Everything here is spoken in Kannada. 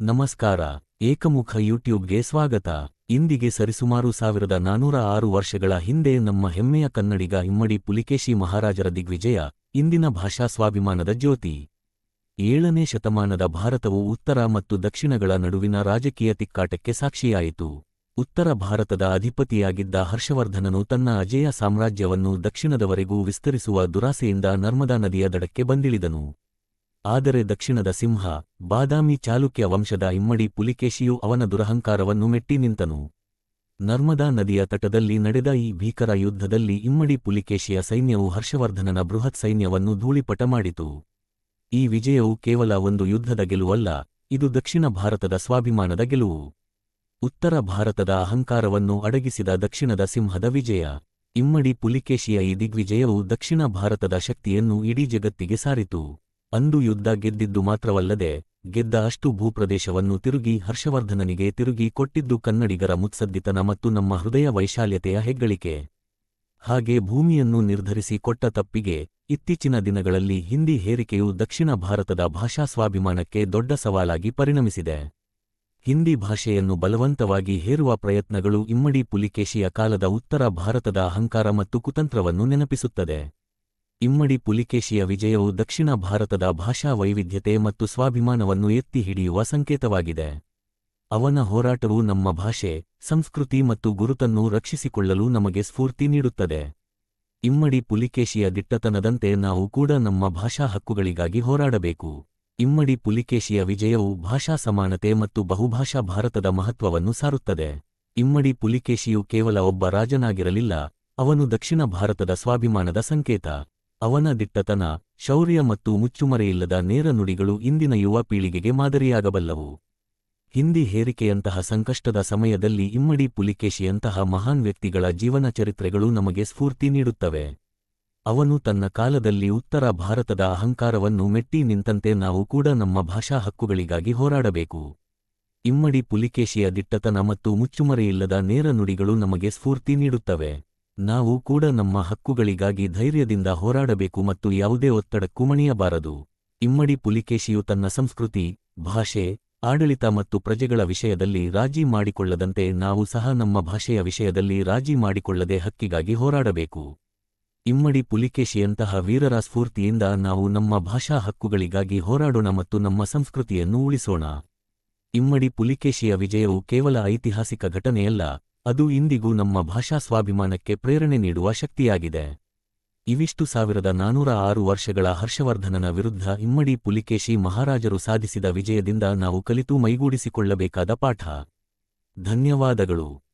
ನಮಸ್ಕಾರ, ಏಕಮುಖ ಯೂಟ್ಯೂಬ್ಗೆ ಸ್ವಾಗತ. ಇಂದಿಗೆ ಸರಿಸುಮಾರು ಸಾವಿರದ ನಾನೂರ ಆರು ವರ್ಷಗಳ ಹಿಂದೆ ನಮ್ಮ ಹೆಮ್ಮೆಯ ಕನ್ನಡಿಗ ಇಮ್ಮಡಿ ಪುಲಿಕೇಶಿ ಮಹಾರಾಜರ ದಿಗ್ವಿಜಯ, ಇಂದಿನ ಭಾಷಾ ಸ್ವಾಭಿಮಾನದ ಜ್ಯೋತಿ. ಏಳನೇ ಶತಮಾನದ ಭಾರತವು ಉತ್ತರ ಮತ್ತು ದಕ್ಷಿಣಗಳ ನಡುವಿನ ರಾಜಕೀಯ ತಿಕ್ಕಾಟಕ್ಕೆ ಸಾಕ್ಷಿಯಾಯಿತು. ಉತ್ತರ ಭಾರತದ ಅಧಿಪತಿಯಾಗಿದ್ದ ಹರ್ಷವರ್ಧನನು ತನ್ನ ಅಜೇಯ ಸಾಮ್ರಾಜ್ಯವನ್ನು ದಕ್ಷಿಣದವರೆಗೂ ವಿಸ್ತರಿಸುವ ದುರಾಸೆಯಿಂದ ನರ್ಮದಾ ನದಿಯ ದಡಕ್ಕೆ ಬಂದಿಳಿದನು. ಆದರೆ ದಕ್ಷಿಣದ ಸಿಂಹ, ಬಾದಾಮಿ ಚಾಲುಕ್ಯ ವಂಶದ ಇಮ್ಮಡಿ ಪುಲಿಕೇಶಿಯು ಅವನ ದುರಹಂಕಾರವನ್ನು ಮೆಟ್ಟಿ ನಿಂತನು. ನರ್ಮದಾ ನದಿಯ ತಟದಲ್ಲಿ ನಡೆದ ಈ ಭೀಕರ ಯುದ್ಧದಲ್ಲಿ ಇಮ್ಮಡಿ ಪುಲಿಕೇಶಿಯ ಸೈನ್ಯವು ಹರ್ಷವರ್ಧನನ ಬೃಹತ್ ಸೈನ್ಯವನ್ನು ಧೂಳಿಪಟ ಮಾಡಿತು. ಈ ವಿಜಯವು ಕೇವಲ ಒಂದು ಯುದ್ಧದ ಗೆಲುವಲ್ಲ, ಇದು ದಕ್ಷಿಣ ಭಾರತದ ಸ್ವಾಭಿಮಾನದ ಗೆಲುವು. ಉತ್ತರ ಭಾರತದ ಅಹಂಕಾರವನ್ನು ಅಡಗಿಸಿದ ದಕ್ಷಿಣದ ಸಿಂಹದ ವಿಜಯ. ಇಮ್ಮಡಿ ಪುಲಿಕೇಶಿಯ ಈ ದಿಗ್ವಿಜಯವು ದಕ್ಷಿಣ ಭಾರತದ ಶಕ್ತಿಯನ್ನು ಇಡೀ ಜಗತ್ತಿಗೆ ಸಾರಿತು. ಅಂದು ಯುದ್ಧ ಗೆದ್ದಿದ್ದು ಮಾತ್ರವಲ್ಲದೆ, ಗೆದ್ದ ಅಷ್ಟು ಭೂಪ್ರದೇಶವನ್ನು ತಿರುಗಿ ಹರ್ಷವರ್ಧನನಿಗೆ ತಿರುಗಿ ಕೊಟ್ಟಿದ್ದು ಕನ್ನಡಿಗರ ಮುತ್ಸದ್ದಿತನ ಮತ್ತು ನಮ್ಮ ಹೃದಯ ವೈಶಾಲ್ಯತೆಯ ಹೆಗ್ಗಳಿಕೆ. ಹಾಗೆ ಭೂಮಿಯನ್ನು ನಿರ್ಧರಿಸಿ ಕೊಟ್ಟ ತಪ್ಪಿಗೆ ಇತ್ತೀಚಿನ ದಿನಗಳಲ್ಲಿ ಹಿಂದಿ ಹೇರಿಕೆಯು ದಕ್ಷಿಣ ಭಾರತದ ಭಾಷಾ ಸ್ವಾಭಿಮಾನಕ್ಕೆ ದೊಡ್ಡ ಸವಾಲಾಗಿ ಪರಿಣಮಿಸಿದೆ. ಹಿಂದಿ ಭಾಷೆಯನ್ನು ಬಲವಂತವಾಗಿ ಹೇರುವ ಪ್ರಯತ್ನಗಳು ಇಮ್ಮಡಿ ಪುಲಿಕೇಶಿಯ ಕಾಲದ ಉತ್ತರ ಭಾರತದ ಅಹಂಕಾರ ಮತ್ತು ಕುತಂತ್ರವನ್ನು ನೆನಪಿಸುತ್ತದೆ. ಇಮ್ಮಡಿ ಪುಲಿಕೇಶಿಯ ವಿಜಯವು ದಕ್ಷಿಣ ಭಾರತದ ಭಾಷಾ ವೈವಿಧ್ಯತೆ ಮತ್ತು ಸ್ವಾಭಿಮಾನವನ್ನು ಎತ್ತಿ ಹಿಡಿಯುವ ಸಂಕೇತವಾಗಿದೆ. ಅವನ ಹೋರಾಟವು ನಮ್ಮ ಭಾಷೆ, ಸಂಸ್ಕೃತಿ ಮತ್ತು ಗುರುತನ್ನು ರಕ್ಷಿಸಿಕೊಳ್ಳಲು ನಮಗೆ ಸ್ಫೂರ್ತಿ ನೀಡುತ್ತದೆ. ಇಮ್ಮಡಿ ಪುಲಿಕೇಶಿಯ ದಿಟ್ಟತನದಂತೆ ನಾವು ಕೂಡ ನಮ್ಮ ಭಾಷಾ ಹಕ್ಕುಗಳಿಗಾಗಿ ಹೋರಾಡಬೇಕು. ಇಮ್ಮಡಿ ಪುಲಿಕೇಶಿಯ ವಿಜಯವು ಭಾಷಾ ಸಮಾನತೆ ಮತ್ತು ಬಹುಭಾಷಾ ಭಾರತದ ಮಹತ್ವವನ್ನು ಸಾರುತ್ತದೆ. ಇಮ್ಮಡಿ ಪುಲಿಕೇಶಿಯು ಕೇವಲ ಒಬ್ಬ ರಾಜನಾಗಿರಲಿಲ್ಲ, ಅವನು ದಕ್ಷಿಣ ಭಾರತದ ಸ್ವಾಭಿಮಾನದ ಸಂಕೇತ. ಅವನ ದಿಟ್ಟತನ ಶೌರ್ಯ ಮತ್ತು ಮುಚ್ಚುಮರೆಯಿಲ್ಲದ ನೇರ ನುಡಿಗಳು ಇಂದಿನ ಯುವ ಪೀಳಿಗೆಗೆ ಮಾದರಿಯಾಗಬಲ್ಲವು. ಹಿಂದಿ ಹೇರಿಕೆಯಂತಹ ಸಂಕಷ್ಟದ ಸಮಯದಲ್ಲಿ ಇಮ್ಮಡಿ ಪುಲಿಕೇಶಿಯಂತಹ ಮಹಾನ್ ವ್ಯಕ್ತಿಗಳ ಜೀವನ ಚರಿತ್ರೆಗಳು ನಮಗೆ ಸ್ಫೂರ್ತಿ ನೀಡುತ್ತವೆ. ಅವನು ತನ್ನ ಕಾಲದಲ್ಲಿ ಉತ್ತರ ಭಾರತದ ಅಹಂಕಾರವನ್ನು ಮೆಟ್ಟಿ ನಿಂತಂತೆ ನಾವು ಕೂಡ ನಮ್ಮ ಭಾಷಾ ಹಕ್ಕುಗಳಿಗಾಗಿ ಹೋರಾಡಬೇಕು. ಇಮ್ಮಡಿ ಪುಲಿಕೇಶಿಯ ದಿಟ್ಟತನ ಮತ್ತು ಮುಚ್ಚುಮರೆಯಿಲ್ಲದ ನೇರ ನುಡಿಗಳು ನಮಗೆ ಸ್ಫೂರ್ತಿ ನೀಡುತ್ತವೆ. ನಾವು ಕೂಡ ನಮ್ಮ ಹಕ್ಕುಗಳಿಗಾಗಿ ಧೈರ್ಯದಿಂದ ಹೋರಾಡಬೇಕು ಮತ್ತು ಯಾವುದೇ ಒತ್ತಡಕ್ಕೂ ಮಣಿಯಬಾರದು. ಇಮ್ಮಡಿ ಪುಲಿಕೇಶಿಯು ತನ್ನ ಸಂಸ್ಕೃತಿ, ಭಾಷೆ, ಆಡಳಿತ ಮತ್ತು ಪ್ರಜೆಗಳ ವಿಷಯದಲ್ಲಿ ರಾಜಿ ಮಾಡಿಕೊಳ್ಳದಂತೆ ನಾವು ಸಹ ನಮ್ಮ ಭಾಷೆಯ ವಿಷಯದಲ್ಲಿ ರಾಜಿ ಮಾಡಿಕೊಳ್ಳದೆ ಹಕ್ಕಿಗಾಗಿ ಹೋರಾಡಬೇಕು. ಇಮ್ಮಡಿ ಪುಲಿಕೇಶಿಯಂತಹ ವೀರರ ಸ್ಫೂರ್ತಿಯಿಂದ ನಾವು ನಮ್ಮ ಭಾಷಾ ಹಕ್ಕುಗಳಿಗಾಗಿ ಹೋರಾಡೋಣ ಮತ್ತು ನಮ್ಮ ಸಂಸ್ಕೃತಿಯನ್ನು ಉಳಿಸೋಣ. ಇಮ್ಮಡಿ ಪುಲಿಕೇಶಿಯ ವಿಜಯವು ಕೇವಲ ಐತಿಹಾಸಿಕ ಘಟನೆಯಲ್ಲ ಅದು ಇಂದಿಗೂ ನಮ್ಮ ಭಾಷಾ ಸ್ವಾಭಿಮಾನಕ್ಕೆ ಪ್ರೇರಣೆ ನೀಡುವ ಶಕ್ತಿಯಾಗಿದೆ. ಇವಿಷ್ಟು ಸಾವಿರದ ನಾನೂರ ಆರು ವರ್ಷಗಳ ಹರ್ಷವರ್ಧನನ ವಿರುದ್ಧ ಇಮ್ಮಡಿ ಪುಲಿಕೇಶಿ ಮಹಾರಾಜರು ಸಾಧಿಸಿದ ವಿಜಯದಿಂದ ನಾವು ಕಲಿತು ಮೈಗೂಡಿಸಿಕೊಳ್ಳಬೇಕಾದ ಪಾಠ. ಧನ್ಯವಾದಗಳು.